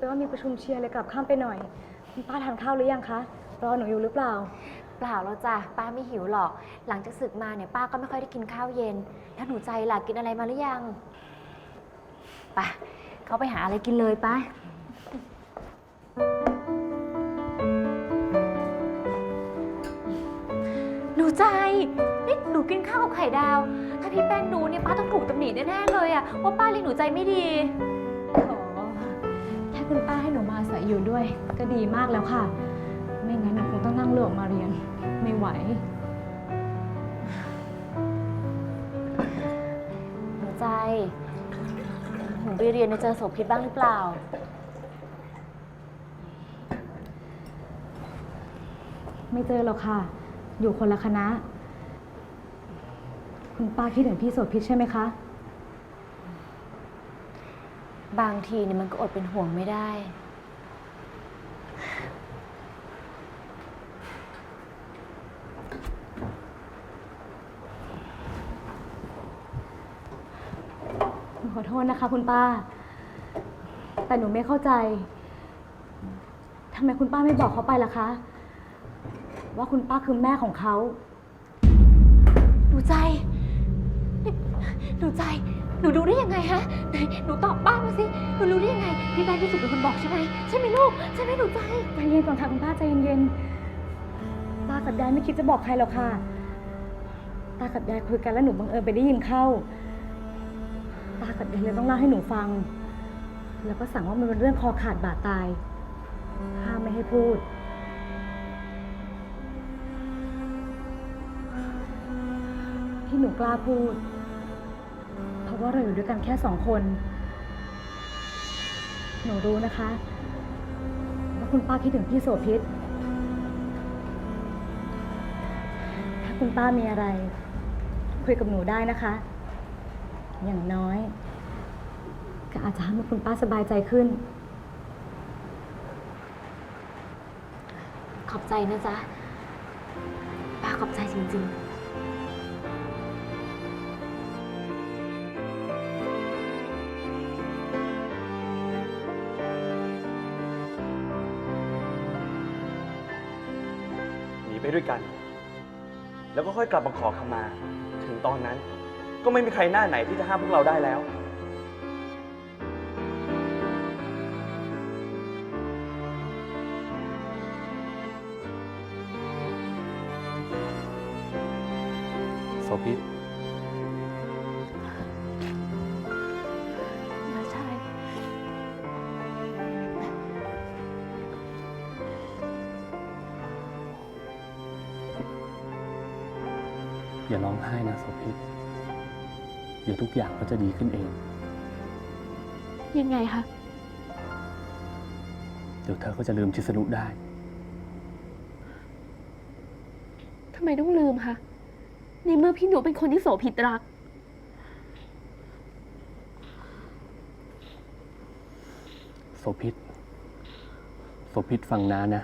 หนูใจป้าวันนี้หนูลืมไปว่ามีประชุมเชียร์เลยกลับข้ามไปหน่อยคุณป้าทานข้าวหรือยังคะ รอหนูอยู่หรือเปล่า เปล่าแล้วจ้ะป้าไม่หิวหรอก หลังจากศึกมาเนี่ยป้าก็ไม่ค่อยได้กินข้าวเย็น แล้วหนูใจล่ะกินอะไรมาหรือยังไปเขาไปหาอะไรกินเลยไป้าหนูใจนี่หนูกินข้าวกับไข่ดาว ถ้าพี่แป้งดูเนี่ยป้าต้องถูกตำหนิแน่ๆเลยอะว่าป้าเลี้ยงหนูใจไม่ดีอ๋อถ้า คุณป้าให้หนูมาอาศัยอยู่ด้วย ก็ดีมากแล้วค่ะ ไม่งั้นหนูคงต้องนั่งเรือออกมาเรียน ไม่ไหวหนูใจหนูไปเรียนเนี่ยเจอโสพิษบ้างหรือเปล่า ไม่เจอหรอกค่ะ อยู่คนละคณะ คุณป้าคิดถึงพี่โสภิตใช่ไหมคะ บางทีเนี่ยมันก็อดเป็นห่วงไม่ได้ หนูขอโทษนะคะคุณป้า แต่หนูไม่เข้าใจ ทำไมคุณป้าไม่บอกเขาไปล่ะคะ ว่าคุณป้าคือแม่ของเขา หนูใจนี่หนูใจ หนูรู้ได้ยังไงฮะไหนหนูตอบป้ามาสิ หนูรู้ได้ยังไง พี่แป้งพี่สุเป็นคนบอกใช่ไหมใช่ไหมลูก ใช่ไหมหนูใจ ใจเย็นก่อนค่ะคุณป้าใจเย็นๆตากับยายไม่คิดจะบอกใครหรอกค่ะตากับยายคุยกันแล้วหนูบังเอิญไปได้ยินเข้าตากับยายเลยต้องเล่าให้หนูฟัง แล้วก็สั่งว่ามันเป็นเรื่องคอขาดบาดตายห้ามไม่ให้พูด ที่หนูกล้าพูด ว่าเราอยู่ด้วยกันแค่สองคน หนูรู้นะคะว่าคุณป้าคิดถึงพี่โสพิษ ถ้าคุณป้ามีอะไร คุยกับหนูได้นะคะ อย่างน้อย ก็อาจจะทำให้คุณป้าสบายใจขึ้น ขอบใจนะจ๊ะ ป้าขอบใจจริง ๆ ด้วยกัน แล้วก็ค่อยกลับมาขอขมา ถึงตอนนั้น ก็ไม่มีใครหน้าไหนที่จะห้ามพวกเราได้แล้วโสภิต อย่าร้องไห้นะโสภิตเดี๋ยวทุกอย่างก็จะดีขึ้นเอง ยังไงคะ เดี๋ยวเธอก็จะลืมชิสนุได้ ทำไมต้องลืมคะ ในเมื่อพี่หนูเป็นคนที่โสผิดรัก โสภิตโสภิตฟังนานะ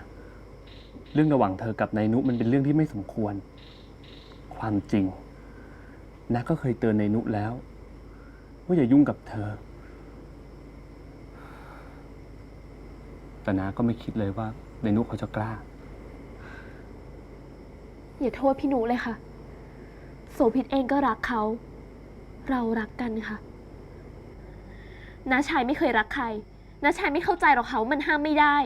เรื่องระหว่างเธอกับนายนุมันเป็นเรื่องที่ไม่สมควร ความจริงนาก็เคยเตือนในนุแล้ว ว่าอย่ายุ่งกับเธอ แต่นาก็ไม่คิดเลยว่าในนุเขาจะกล้า อย่าโทษพี่หนูเลยค่ะ โสผิดเองก็รักเขา เรารักกันค่ะน้าชายไม่เคยรักใครน้าชายไม่เข้าใจหรอกเขามันห้ามไม่ได้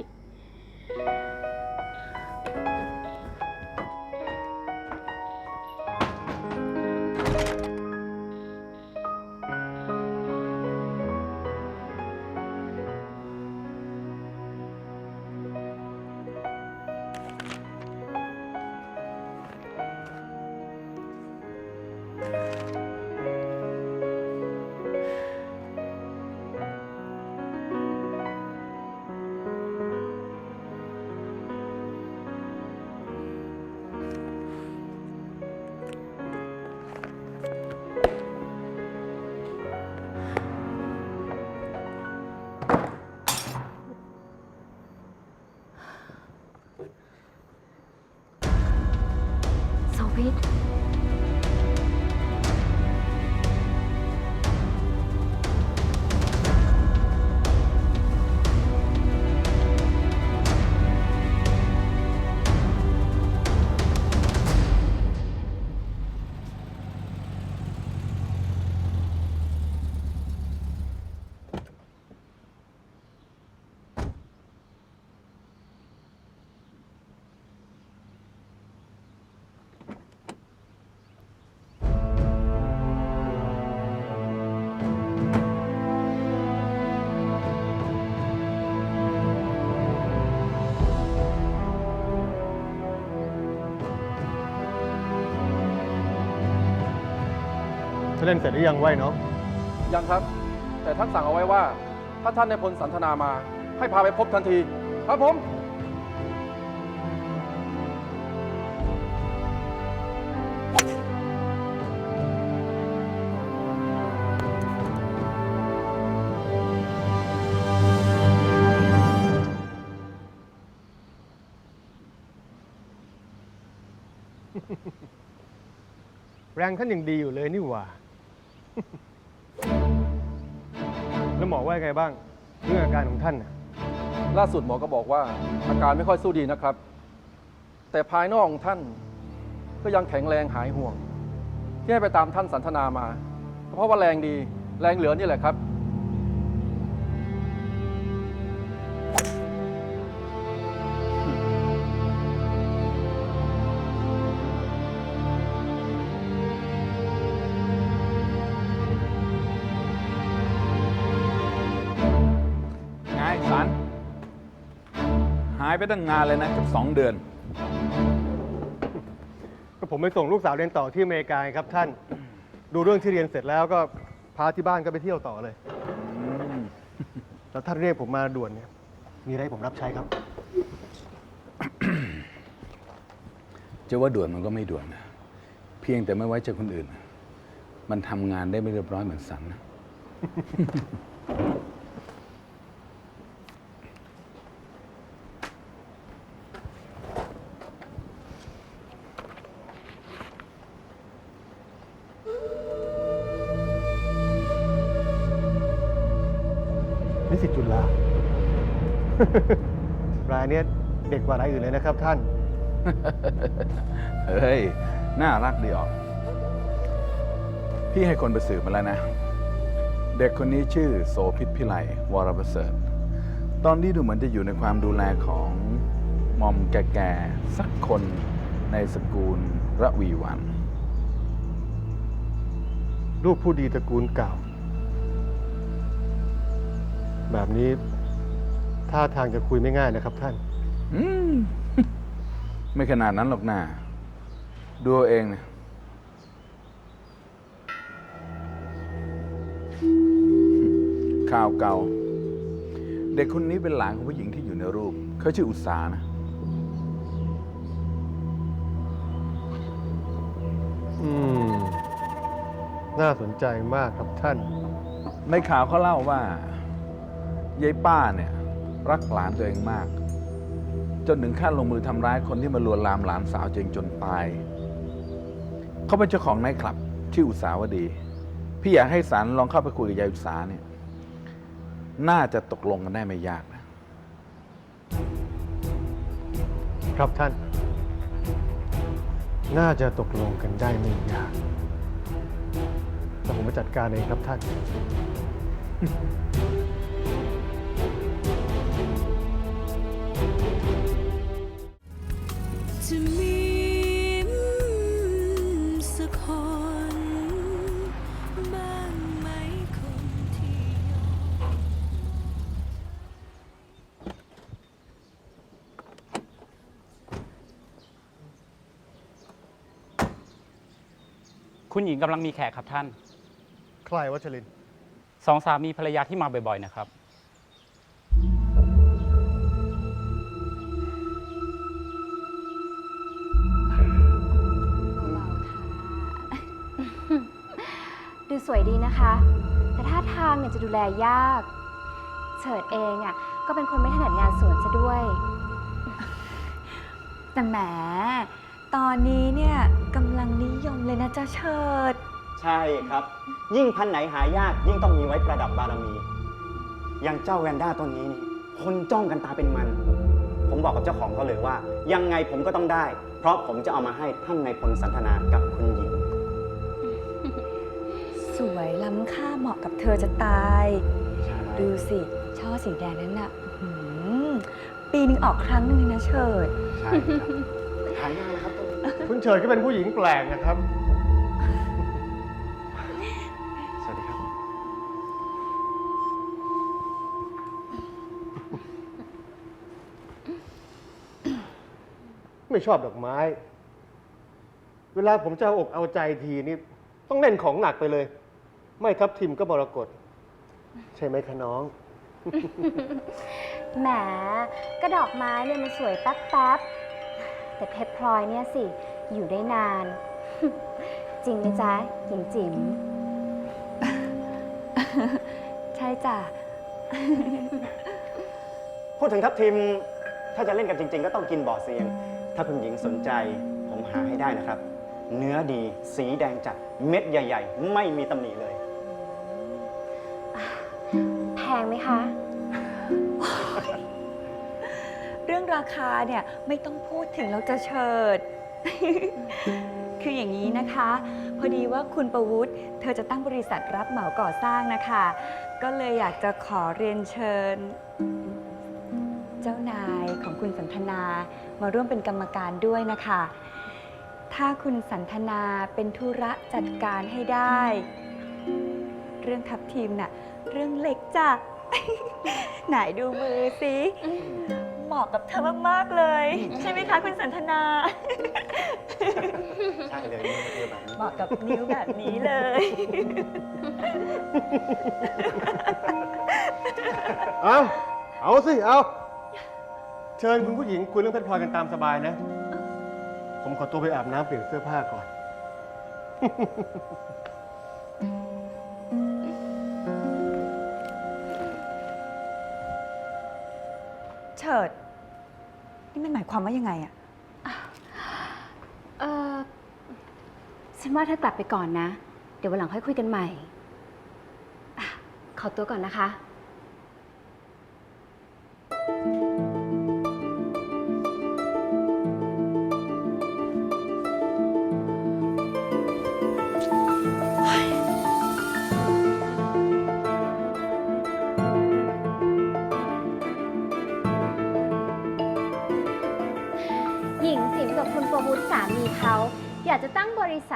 ฉันเล่นเสร็จหรือยังไหวน้องยังครับ แต่ท่านสั่งเอาไว้ว่า ถ้าท่านในายพลสันทนามาให้พาไปพบทันที ครับผม แรงท่านยังดีอยู่เลยนี่หว่า แล้วหมอว่าไงบ้าง เรื่องอาการของท่านน่ะล่าสุดหมอก็บอกว่า อาการไม่ค่อยสู้ดีนะครับ แต่ภายนอกของท่านก็ยังแข็งแรงหายห่วง ที่ให้ไปตามท่านสันทนามาก็เพราะว่าแรงดี แรงเหลือนี่แหละครับ ไปตั้งนานเลยนะเกับสองเดือน ก็ผมไปส่งลูกสาวเรียนต่อที่อเมริกาครับท่าน ดูเรื่องที่เรียนเสร็จแล้วก็พาที่บ้านก็ไปเที่ยวต่อเลย แล้วท่านเรียกผมมาด่วนเนี่ย มีอะไรให้ผมรับใช้ครับ จะว่าด่วนมันก็ไม่ด่วนนะเพียงแต่ไม่ไว้ใจคนอื่น มันทำงานได้ไม่เรียบร้อยเหมือนสันนะ รายเนี้ยเด็กกว่ารายอื่นเลยนะครับท่าน เฮ้ย น่ารักดีออก พี่ให้คนไปสืบมาแล้วนะ เด็กคนนี้ชื่อโสพิษพิไลวรประเสริฐ ตอนนี้ดูเหมือนจะอยู่ในความดูแลของหมอมแก่ๆสักคนในสกุลระวีวัน ลูกผู้ดีตระกูลเก่า แบบนี้ ท่าทางจะคุยไม่ง่ายนะครับท่าน อืม ไม่ขนาดนั้นหรอกนะดูเอาเองนะข่าวเก่า เด็กคนนี้เป็นหลานของผู้หญิงที่อยู่ในรูป เขาชื่ออุษานะ อืม น่าสนใจมากครับท่าน ในข่าวเขาเล่าว่ายายป้าเนี่ย รักหลานตัวเองมาก จนถึงขั้นลงมือทำร้ายคนที่มาลวนลามหลานสาวตัวเองจนตาย เขาเป็นเจ้าของไนท์คลับชื่ออุตสาวดี พี่อยากให้สารลองเข้าไปคุยกับยายอุตสาเนี่ยน่าจะตกลงกันได้ไม่ยากนะ ครับท่าน น่าจะตกลงกันได้ไม่ยาก แต่ผมไปจัดการเองครับท่าน คุณหญิงกำลังมีแขกครับท่าน ใครวัชรินทร์สองสามีภรรยาที่มาบ่อยๆนะครับ ดูสวยดีนะคะ แต่ท่าทางเนี่ยจะดูแลยาก เฉิดเองอะก็เป็นคนไม่ถนัดงานสวนซะด้วย แต่แหม ตอนนี้เนี่ยกำลังนิยมเลยนะจ๊ะเชิด ใช่ครับ ยิ่งพันธุ์ไหนหายากยิ่งต้องมีไว้ประดับบารมี อย่างเจ้าแวนด้าต้นนี้นี่คนจ้องกันตาเป็นมัน ผมบอกกับเจ้าของเขาเลยว่า ยังไงผมก็ต้องได้ เพราะผมจะเอามาให้ท่านในายพลสันทนากับคุณหญิง สวยล้ำค่าเหมาะกับเธอจะตายดูสิ ช่อสีแดงนั้นน่ะอื้อหือปีหนึ่งออกครั้งหนึงเลยนะเชิด ใช่ครับหายากนะ ครับต้นนี้คุณเฉิดก็เป็นผู้หญิงแปลกนะครับ สวัสดีครับ ไม่ชอบดอกไม้ เวลาผมจะเอาอกเอาใจทีนี่ต้องเล่นของหนักไปเลย ไม่ทับทิมก็มรกตใช่ไหมคะน้อง แหมกระดอกไม้เนี่ยมันสวยแป๊บๆแต่เพชรพลอยเนี่ยสิ อยู่ได้นาน จริงไหมจ๊ะหญิงจิ๋มใช่จ้ะ พูดถึงทัพทิม ถ้าจะเล่นกันจริง ๆ ก็ต้องกินบ่อเซียง ถ้าคุณหญิงสนใจผมหาให้ได้นะครับ เนื้อดีสีแดงจัดเม็ดใหญ่ ๆ ไม่มีตำหนิเลย แพงไหมคะ เรื่องราคาเนี่ยไม่ต้องพูดถึงเราจะเฉิด คืออย่างนี้นะคะ พอดีว่าคุณประวุฒิเธอจะตั้งบริษัทรับเหมาก่อสร้างนะคะ ก็เลยอยากจะขอเรียนเชิญ เจ้านายของคุณสันทนามาร่วมเป็นกรรมการด้วยนะคะ ถ้าคุณสันทนาเป็นธุระจัดการให้ได้ เรื่องทับทีมน่ะ เรื่องเล็กจ้ะ ไหนดูมือสิ เหมาะกับเธอมากๆเลย ใช่ไหมคะคุณสันทนา ใช่เลยนี่คือแบบนี้เหมาะกับนิ้วแบบนี้เลย เอาเอาสิ เอา เชิญคุณผู้หญิงคุยเรื่องเพชรพลอยกันตามสบายนะ ผมขอตัวไปอาบน้ำเปลี่ยนเสื้อผ้าก่อน ถิด นี่มันหมายความว่ายังไงอะเออฉันว่าเธอกลับไปก่อนนะ เดี๋ยววันหลังค่อยคุยกันใหม่อะขอตัวก่อนนะคะ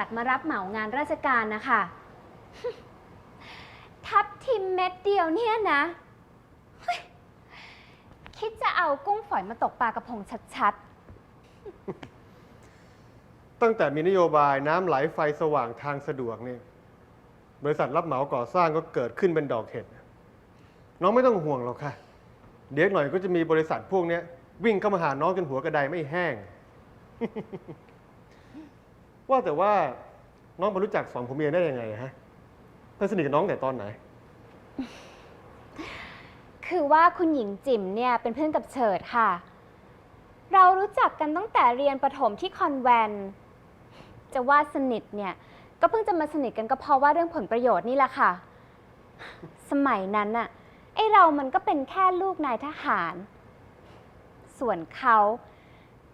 ตั้งบริษัทมารับเหมางานราชการนะคะ ทับทิมเม็ดเดียวเนี่ยนะ คิดจะเอากุ้งฝอยมาตกปลากระพงชัดตั้งแต่มีนโยบายน้ำไหลไฟสว่างทางสะดวกนี่บริษัทรับเหมาก่อสร้างก็เกิดขึ้นเป็นดอกเห็ดน้องไม่ต้องห่วงหรอกค่ะ เดี๋ยวหน่อยก็จะมีบริษัทพวกเนี้ยวิ่งเข้ามาหาน้องจนหัวกระไดไม่แห้ง ว่าแต่ว่าน้องมารู้จักสอนผมเมียได้ยังไงฮะเพื่อนสนิทกับน้องแต่ตอนไหน คือว่าคุณหญิงจิ๋มเนี่ยเป็นเพื่อนกับเฉิดค่ะ เรารู้จักกันตั้งแต่เรียนประถมที่คอนแวนต์จะว่าสนิทเนี่ย ก็เพิ่งจะมาสนิทกันก็เพราะว่าเรื่องผลประโยชน์นี่แหละค่ะ สมัยนั้นน่ะไอเรามันก็เป็นแค่ลูกนายทหาร ส่วนเขา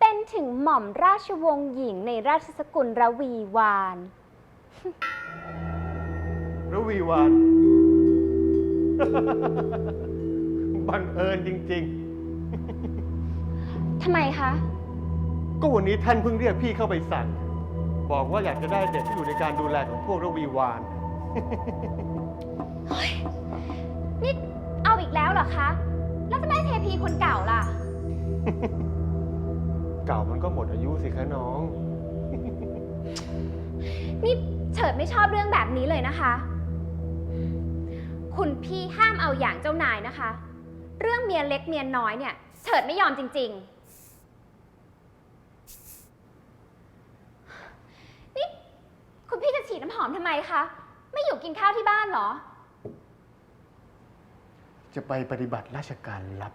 เป็นถึงหม่อมราชวงศ์หญิงในราชสกุลระวีวาน ระวีวาน บังเอิญจริง ทำไมคะ ๆ ก็วันนี้ท่านเพิ่งเรียกพี่เข้าไปสั่ง บอกว่าอยากจะได้เด็กที่อยู่ในการดูแลของพวกระวีวาน นี่เอาอีกแล้วเหรอคะ แล้วทำไมเทพีคนเก่าล่ะเก่ามันก็หมดอายุสิคะน้อง นี่เฉิดไม่ชอบเรื่องแบบนี้เลยนะคะ คุณพี่ห้ามเอาอย่างเจ้านายนะคะ เรื่องเมียเล็กเมียน้อยเนี่ย เฉิดไม่ยอมจริง ๆ นี่คุณพี่จะฉีดน้ำหอมทำไมคะ ไม่อยู่กินข้าวที่บ้านเหรอ จะไปปฏิบัติราชการลับ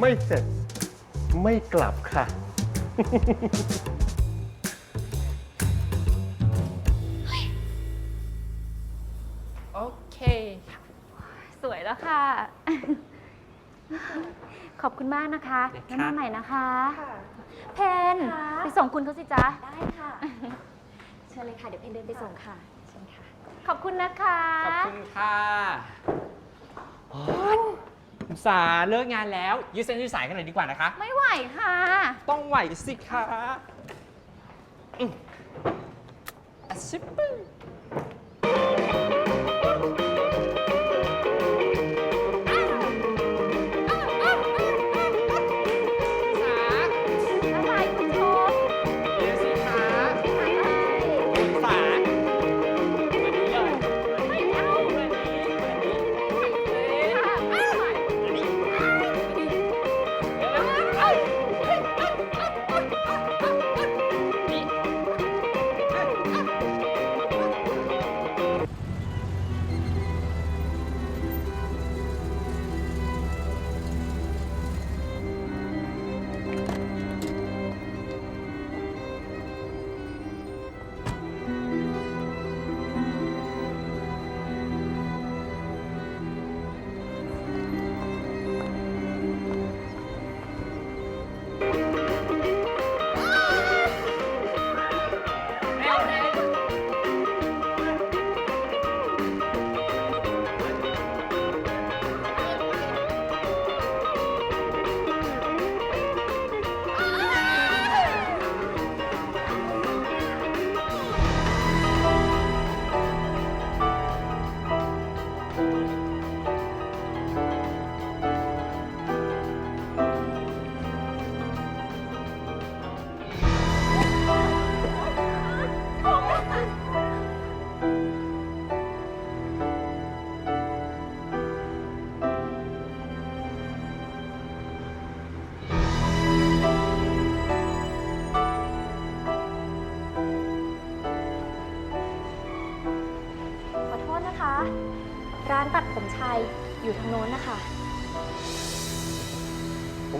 ไม่เสร็จ ไม่กลับค่ะ โอเคสวยแล้วค่ะ ขอบคุณมากนะคะได้แล้วค่ะมาใหม่นะคะ เพนไปส่งคุณเขาสิจ๊ะ ได้ค่ะ เชิญเลยค่ะ เดี๋ยวเพนเดินไปส่งค่ะ เชิญค่ะ ขอบคุณนะคะ ขอบคุณค่ะ อุตสาห์เลิกงานแล้วยืดเส้นยืดสายกันหน่อยดีกว่านะคะ ไม่ไหวค่ะ ต้องไหวสิคะอืมอะชิปปึ้ง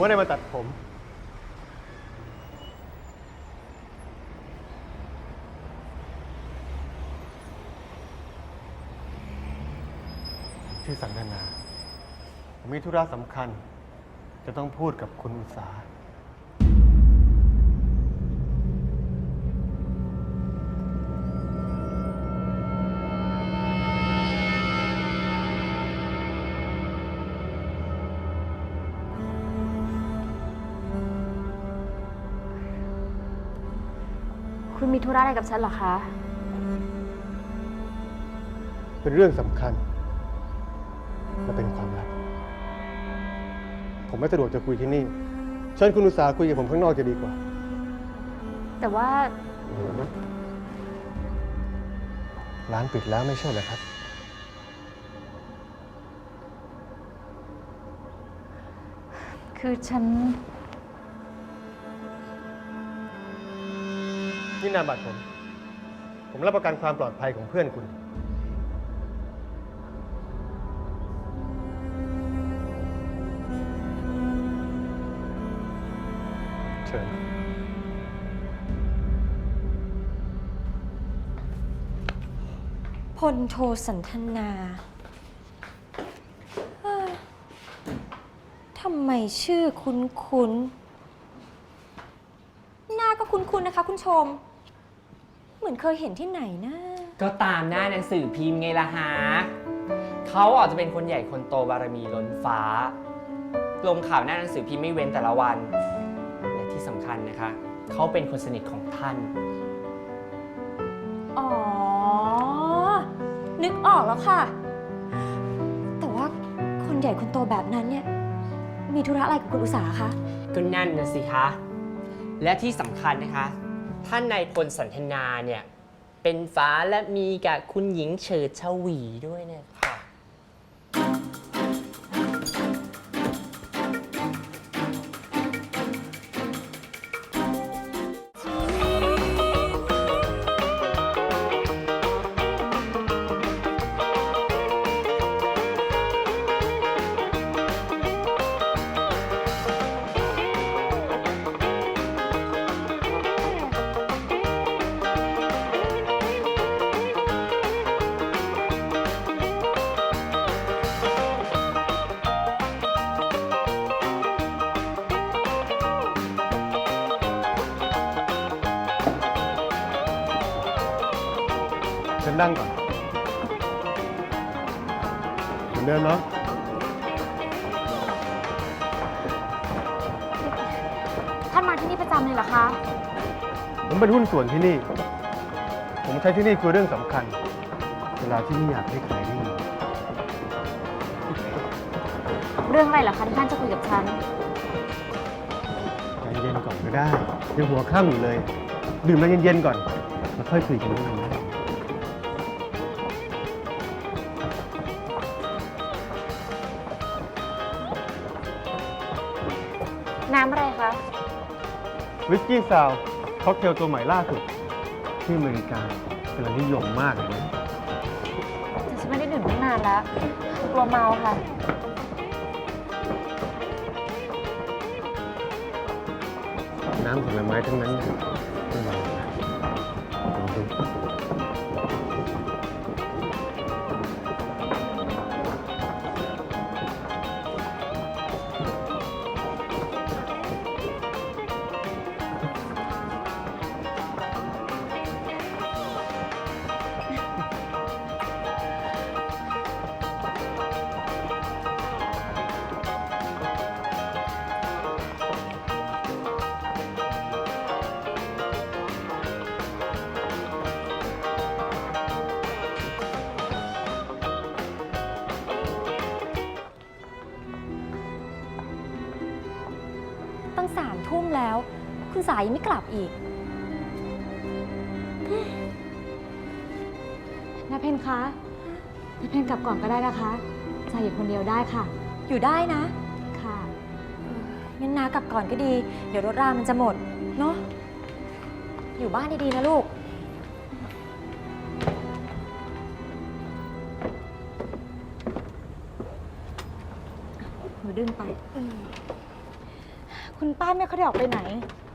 ไม่ได้มาตัดผม ชื่อสังทนา ผมมีธุระสำคัญ จะต้องพูดกับคุณอุตสาห ระอะไรกับฉันเหรอคะ เป็นเรื่องสำคัญและเป็นความลับ ผมไม่สะดวกจะคุยที่นี่ เชิญคุณอุตสาหคุยกับผมข้างนอกจะดีกว่า แต่ว่าร้านปิดแล้วไม่ใช่เหรอครับ คือฉัน นี่นามบัตรผม ผมรับประกันความปลอดภัยของเพื่อนคุณ เชิญ พลโทสันทนาเอ้อทำไมชื่อคุ้นคุ้นๆ คุ้นคุ้นๆนะคะ คุณชม เหมือนเคยเห็นที่ไหนนะ ก็ตามหน้าหนังสือพิมพ์ไงล่ะฮะเขาอาจจะเป็นคนใหญ่คนโตบารมีล้นฟ้า ลงข่าวหน้าหนังสือพิมพ์ไม่เว้นแต่ละวัน และที่สำคัญนะคะ เขาเป็นคนสนิทของท่าน อ๋อ นึกออกแล้วค่ะ แต่ว่าคนใหญ่คนโตแบบนั้นเนี่ย มีธุระอะไรกับคุณอุตสาคะ ก็นั่นนะสิคะ และที่สำคัญนะคะ ท่านนายพลสันทนาเนี่ย เป็นฟ้าและมีกับคุณหญิงเฉิดชวีด้วยเนี่ยค่ะ นั่งก่อนเหมือนเดิมเนาะท่านมาที่นี่ประจำเลยเหรอคะ ผมเป็นหุ้นส่วนที่นี่ ผมใช้ที่นี่คุยเรื่องสำคัญ เวลาที่ไม่อยากให้ใครได้ยินเรื่องอะไรเหรอคะที่ท่านจะคุยกับฉัน ใจเย็นก่อนก็ได้ยังหัวข้ามอยู่เลย ดื่มน้ำเย็นๆก่อน แล้วค่อยคุยกันเรื่องนั้นนะน้ วิสกี้ซาวค็อกเทลตัวใหม่ล่าสุด ที่อเมริกากำลังนิยมมากเลยนะแต่ฉันไม่ได้ดื่มตั้งนานแล้วกลัวเมาค่ะ น้ำผลไม้ทั้งนั้นนะ คุณสายยังไม่กลับอีกนาเพนคะนาเพนกลับก่อนก็ได้นะคะใจอยู่คนเดียวได้ค่ะ อยู่ได้นะ ค่ะงั้นนากลับก่อนก็ดี เดี๋ยวรถรามันจะหมด เนาะ อยู่บ้านดี ๆ นะลูกดื้นไป คุณป้าไม่ค่อยได้ออกไปไหน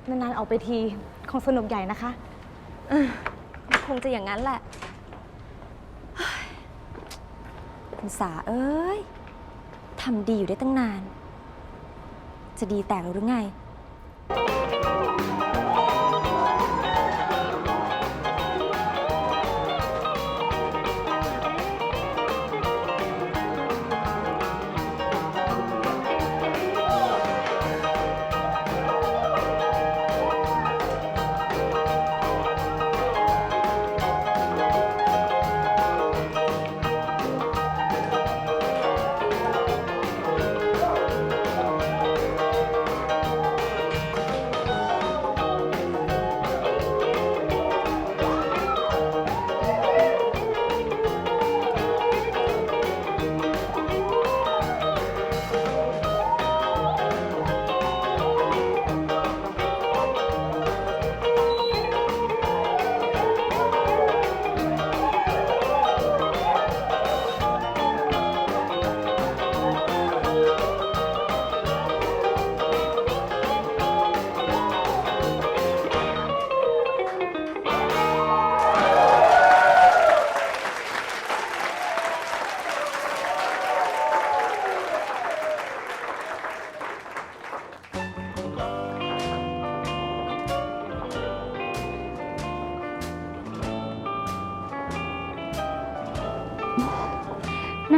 นานๆออกไปทีคงสนุกใหญ่นะคะ คงจะอย่างนั้นแหละ คุณสาเอ้ยทำดีอยู่ได้ตั้งนาน จะดีแต่หรือไง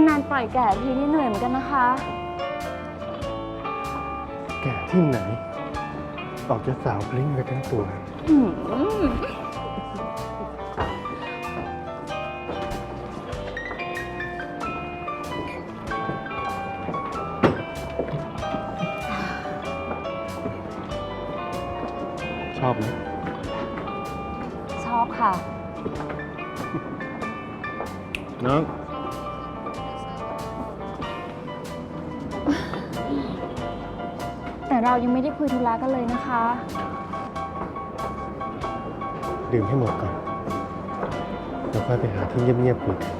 นานๆปล่อยแก่ทีนี่เหนื่อยเหมือนกันนะคะ แก่ที่ไหน ออกจะสาวพลิ้งไปทั้งตัวช คุยธุระกันเลยนะคะ ดื่มให้หมดก่อน แล้วค่อยไปหาที่เงียบๆคุยกัน